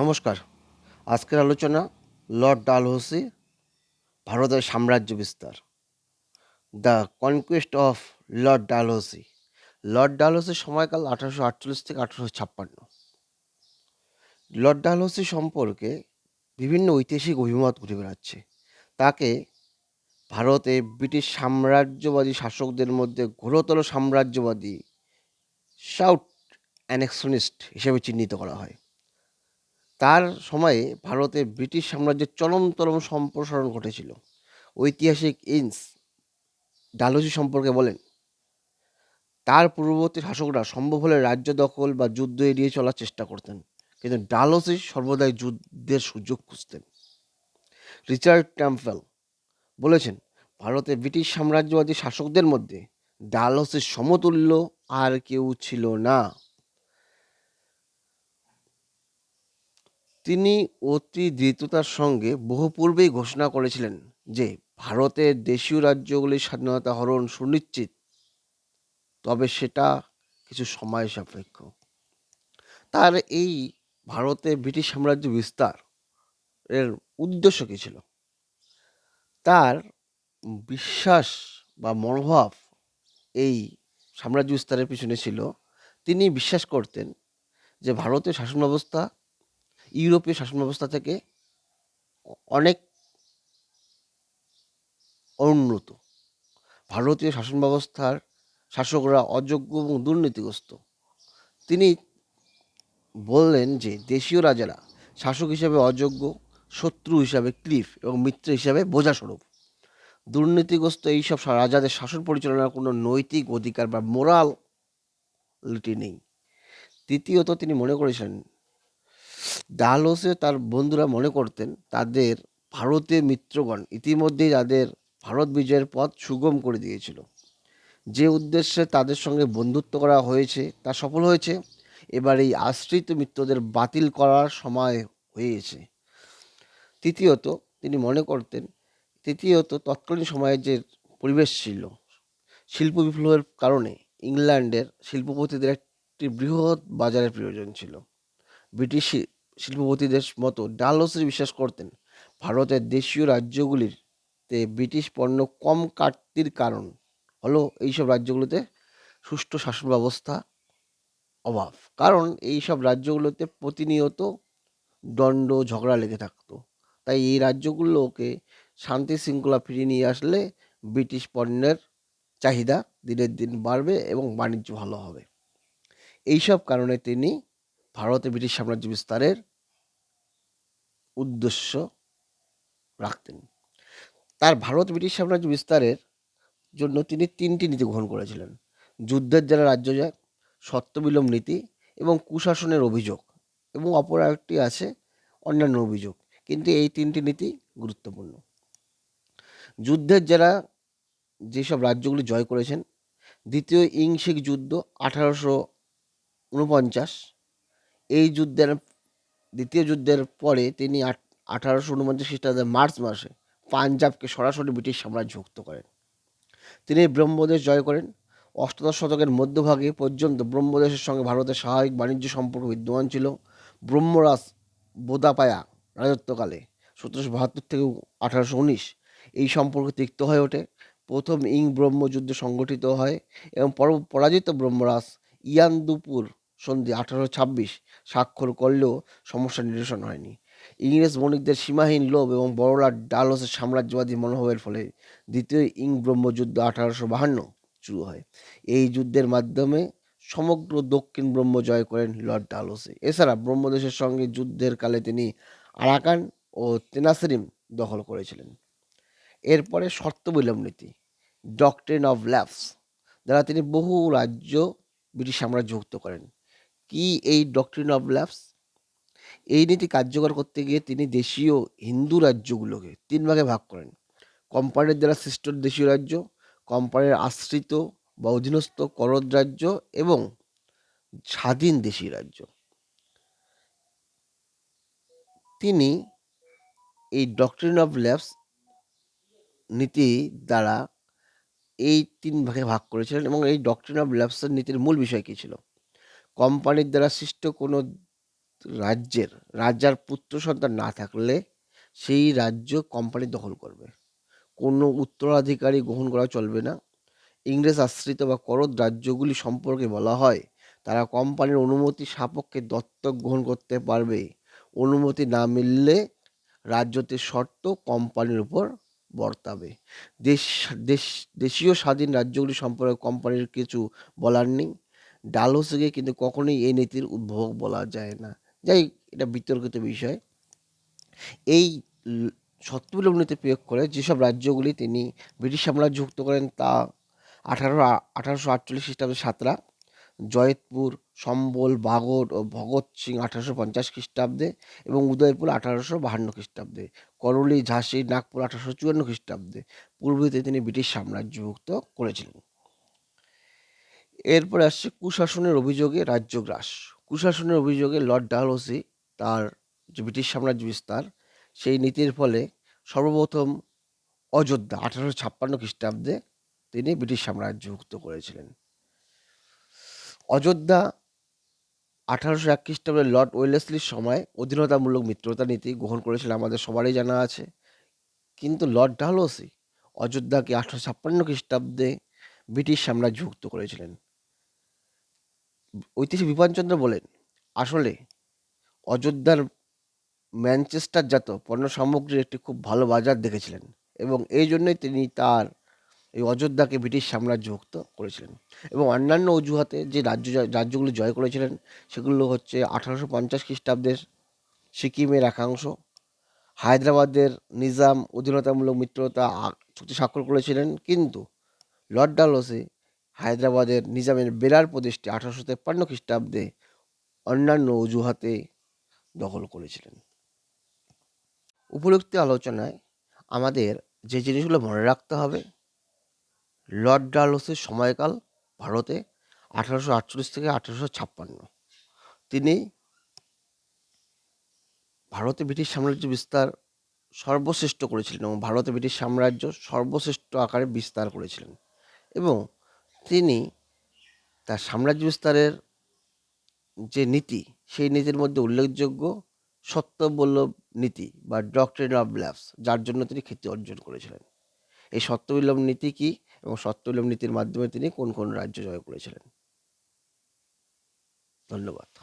নমস্কার। আজকের আলোচনা লর্ড ডালহৌসি, ভারতের সাম্রাজ্য বিস্তার। The conquest of lord Dalhousie. Lord ডালহৌসির সময়কাল আঠারোশো আটচল্লিশ থেকে আঠারোশো ছাপ্পান্ন। লর্ড ডালহৌসি সম্পর্কে বিভিন্ন ঐতিহাসিক অভিমত ঘুরে বেড়াচ্ছে। তাকে ভারতে ব্রিটিশ সাম্রাজ্যবাদী শাসকদের মধ্যে ঘোরতর সাম্রাজ্যবাদী সাউথ অ্যানেক্সনিস্ট হিসেবে চিহ্নিত করা হয়। তার সময়ে ভারতে ব্রিটিশ সাম্রাজ্যের চরমতরম সম্প্রসারণ ঘটেছিল। ঐতিহাসিক ইন্স ডালহৌসি সম্পর্কে বলেন, তার পূর্ববর্তী শাসকরা সম্ভব হলে রাজ্য দখল বা যুদ্ধ এড়িয়ে চলার চেষ্টা করতেন, কিন্তু ডালহৌসি সর্বদাই যুদ্ধের সুযোগ খুঁজতেন। রিচার্ড ট্যাম্পেল বলেছেন ভারতে ব্রিটিশ সাম্রাজ্যবাদী শাসকদের মধ্যে ডালহৌসির সমতুল্য আর কেউ ছিল না। তিনি অতি দ্রুততার সঙ্গে বহু পূর্বেই ঘোষণা করেছিলেন যে ভারতের দেশীয় রাজ্যগুলির স্বাধীনতা হরণ সুনিশ্চিত। তবে সেটা কিছু সময় সাপেক্ষ। তার এই ভারতে ব্রিটিশ সাম্রাজ্য বিস্তার এর উদ্দেশ্য কী ছিল? তার বিশ্বাস বা মনোভাব এই সাম্রাজ্য বিস্তারের পিছনে ছিল। তিনি বিশ্বাস করতেন যে ভারতীয় শাসন ব্যবস্থা ইউরোপীয় শাসন ব্যবস্থা থেকে অনেক অনুন্নত। ভারতীয় শাসন ব্যবস্থার শাসকরা অযোগ্য এবং দুর্নীতিগ্রস্ত। তিনি বললেন যে দেশীয় রাজারা শাসক হিসাবে অযোগ্য, শত্রু হিসাবে ক্লিফ এবং মিত্র হিসাবে বোঝাস্বরূপ। দুর্নীতিগ্রস্ত এইসব রাজাদের শাসন পরিচালনার কোনো নৈতিক অধিকার বা মোরালিটি নেই। তৃতীয়ত তিনি মনে করেছিলেন ডালহৌসে তার বন্ধুরা মনে করতেন তাদের ভারতীয় মিত্রগণ ইতিমধ্যেই তাদের ভারত বিজয়ের পথ সুগম করে দিয়েছিল। যে উদ্দেশ্যে তাদের সঙ্গে বন্ধুত্ব করা হয়েছে, তা সফল হয়েছে। এবার এই আশ্রিত মিত্রদের বাতিল করার সময় হয়েছে। তৃতীয়ত, তিনি মনে করতেন, তৃতীয়ত তৎকালীন সময়ে যে পরিবেশ ছিল, শিল্প বিপ্লবের কারণে ইংল্যান্ডের শিল্পপতিদের একটি বৃহৎ বাজারের প্রয়োজন ছিল। ব্রিটিশ শিল্পপতিদের মতো ডালহৌসি বিশ্বাস করতেন। ভারতের দেশীয় রাজ্যগুলিতে ব্রিটিশ পণ্য কম কাটতির কারণ হলো এইসব রাজ্যগুলোতে সুষ্ঠু শাসন ব্যবস্থা অভাব। কারণ এইসব রাজ্যগুলোতে প্রতিনিয়ত দণ্ড, ঝগড়া লেগে থাকতো। তাই এই রাজ্যগুলোকে শান্তি শৃঙ্খলা ফিরিয়ে নিয়ে আসলে ব্রিটিশ পণ্যের চাহিদা দিনের দিন বাড়বে এবং বাণিজ্য ভালো হবে। এইসব কারণে তিনি ভারতে ব্রিটিশ সাম্রাজ্য বিস্তারের উদ্দেশ্য রাখতেন। তার ভারত, ব্রিটিশ সাম্রাজ্য বিস্তারের জন্য তিনি তিনটি নীতি গ্রহণ করেছিলেন। যুদ্ধের যারা রাজ্য যায় সত্যবিলোম নীতি এবং কুশাসনের অভিযোগ এবং অপর একটি আছে অন্যান্য অভিযোগ। কিন্তু এই তিনটি নীতি গুরুত্বপূর্ণ। যুদ্ধের যারা যেসব রাজ্যগুলি জয় করেছেন, দ্বিতীয় ইংশিক যুদ্ধ আঠারোশো উনপঞ্চাশ এই যুদ্ধের দ্বিতীয় যুদ্ধের পরে তিনি আঠারোশো উনপঞ্চাশ খ্রিস্টাব্দে মার্চ মাসে পাঞ্জাবকে সরাসরি ব্রিটিশ সাম্রাজ্য যুক্ত করেন। তিনি ব্রহ্মদেশ জয় করেন। অষ্টাদশ শতকের মধ্যভাগে পর্যন্ত ব্রহ্মদেশের সঙ্গে ভারতের স্বাভাবিক বাণিজ্য সম্পর্ক বিদ্যমান ছিল। ব্রহ্মরাজ বোদাপায়া রাজত্বকালে সতেরোশো বাহাত্তর থেকে আঠারোশো উনিশ এই সম্পর্ক তিক্ত হয়ে ওঠে। প্রথম ইং ব্রহ্মযুদ্ধ সংগঠিত হয় এবং পরাজিত ব্রহ্মরাজ ইয়ান্দুপুর সন্ধি আঠারোশো ছাব্বিশ স্বাক্ষর করলেও সমস্যা নিরসন হয়নি। ইংরেজ বণিকদের সীমাহীন লোভ এবং বড়লাট ডালহসের সাম্রাজ্যবাদী মনোভাবের ফলে দ্বিতীয় ইং ব্রহ্মযুদ্ধ আঠারোশো বাহান্ন শুরু হয়। এই যুদ্ধের মাধ্যমে সমগ্র দক্ষিণ ব্রহ্ম জয় করেন লর্ড ডালহসে। এছাড়া ব্রহ্মদেশের সঙ্গে যুদ্ধের কালে তিনি আরাকান ও তেনাসরিম দখল করেছিলেন। এরপরে শর্ত বিলম্ব নীতি, ডক্ট্রিন অফ ল্যাপস দ্বারা তিনি বহু রাজ্য ব্রিটিশ সাম্রাজ্যভুক্ত করেন। কি এই ডক্ট্রিন অফ ল্যাপস এই নীতি কার্যকর করতে গিয়ে তিনি দেশীয় হিন্দু রাজ্যগুলোকে তিন ভাগে ভাগ করেন। কোম্পানির দ্বারা সৃষ্ট দেশীয় রাজ্য, কোম্পানির আশ্রিত বা অধীনস্থ করদ রাজ্য এবং স্বাধীন দেশি রাজ্য। তিনি এই ডক্ট্রিন অফ ল্যাবস নীতি দ্বারা এই তিন ভাগে ভাগ করেছিলেন এবং এই ডক্ট্রিন অফ ল্যাবসের নীতির মূল বিষয় কী ছিল? কোম্পানির দ্বারা সৃষ্ট কোনো রাজ্যের, রাজার পুত্র সন্তান না থাকলে সেই রাজ্য কোম্পানি দখল করবে। কোনো উত্তরাধিকারী গ্রহণ করা চলবে না। ইংরেজ আশ্রিত বা করদ রাজ্যগুলি সম্পর্কে বলা হয়, তারা কোম্পানির অনুমতি সাপক্ষে দত্তক গ্রহণ করতে পারবে। অনুমতি না মিললে রাজ্যটির শর্ত কোম্পানির উপর বর্তাবে। দেশ দেশ, দেশীয় স্বাধীন রাজ্যগুলি সম্পর্কে কোম্পানির কিছু বলার নেই। ডালহৌসিকে কিন্তু কখনোই এই নীতির উদ্ভব বলা যায় না। যাই এটা বিতর্কিত বিষয়। এই সত্যবিলোপ নীতি প্রয়োগ করে যেসব রাজ্যগুলি তিনি ব্রিটিশ সাম্রাজ্য যুক্ত করেন তা আঠারো আঠারোশো আটচল্লিশ খ্রিস্টাব্দে সাতরা জয়পুর সম্বল বাগড় ও ভগৎ সিং আঠারোশো পঞ্চাশ খ্রিস্টাব্দে এবং উদয়পুর আঠারোশো বাহান্ন খ্রিস্টাব্দে, করলি, ঝাঁসি, নাগপুর আঠারোশো চুয়ান্ন খ্রিস্টাব্দে। পূর্বীতে তিনি ব্রিটিশ সাম্রাজ্যভুক্ত করেছিলেন। এরপরে আসছে কুশাসনের অভিযোগে রাজ্য গ্রাস। কুশাসনের অভিযোগে লর্ড ডালহৌসি তার যে ব্রিটিশ সাম্রাজ্য বিস্তার, সেই নীতির ফলে সর্বপ্রথম অযোধ্যা আঠারোশো ছাপ্পান্ন খ্রিস্টাব্দে তিনি ব্রিটিশ সাম্রাজ্যভুক্ত করেছিলেন। অযোধ্যা আঠারোশো এক খ্রিস্টাব্দে লর্ড ওয়েলেসলির সময় অধীনতামূলক মিত্রতা নীতি গ্রহণ করেছিলেন আমাদের সবারই জানা আছে। কিন্তু লর্ড ডালহৌসি অযোধ্যাকে আঠারোশো ছাপ্পান্ন খ্রিস্টাব্দে ব্রিটিশ সাম্রাজ্যভুক্ত করেছিলেন। ঐতিহাসিক বিপানচন্দ্র বলেন, আসলে অযোধ্যার ম্যানচেস্টারজাত পণ্য সামগ্রীর একটি খুব ভালো বাজার দেখেছিলেন এবং এই জন্যই তিনি তার এই অযোধ্যাকে ব্রিটিশ সাম্রাজ্যভুক্ত করেছিলেন এবং অন্যান্য অজুহাতে যে রাজ্য রাজ্যগুলি জয় করেছিলেন সেগুলো হচ্ছে আঠারোশো পঞ্চাশ খ্রিস্টাব্দের সিকিমের একাংশ হায়দ্রাবাদের নিজাম, অধীনতামূলক মিত্রতা চুক্তি স্বাক্ষর করেছিলেন, কিন্তু লর্ড ডালহৌসি হায়দ্রাবাদের নিজামের বেলার প্রদেশটি আঠারোশো তেপ্পান্ন খ্রিস্টাব্দে অন্যান্য অজুহাতে দখল করেছিলেন। উপরোক্ত আলোচনায় আমাদের যে জিনিসগুলো মনে রাখতে হবে, লর্ড ডালহৌসির সময়কাল ভারতে আঠারোশো আটচল্লিশ থেকে আঠারোশো ছাপ্পান্ন। তিনি ভারতে ব্রিটিশ সাম্রাজ্য বিস্তার সর্বশ্রেষ্ঠ করেছিলেন এবং ভারতে ব্রিটিশ সাম্রাজ্য সর্বশ্রেষ্ঠ আকারে বিস্তার করেছিলেন এবং তিনি তার সাম্রাজ্য বিস্তারের যে নীতি, সেই নীতির মধ্যে উল্লেখযোগ্য সত্যবল্লভ নীতি বা ডক্টরেট অফ ল্যাবস যার জন্য তিনি খ্যাতি অর্জন করেছিলেন। এই সত্যবিল্লভ নীতি কি এবং সত্যবিল্লভ নীতির মাধ্যমে তিনি কোন কোন রাজ্য জয় করেছিলেন? ধন্যবাদ।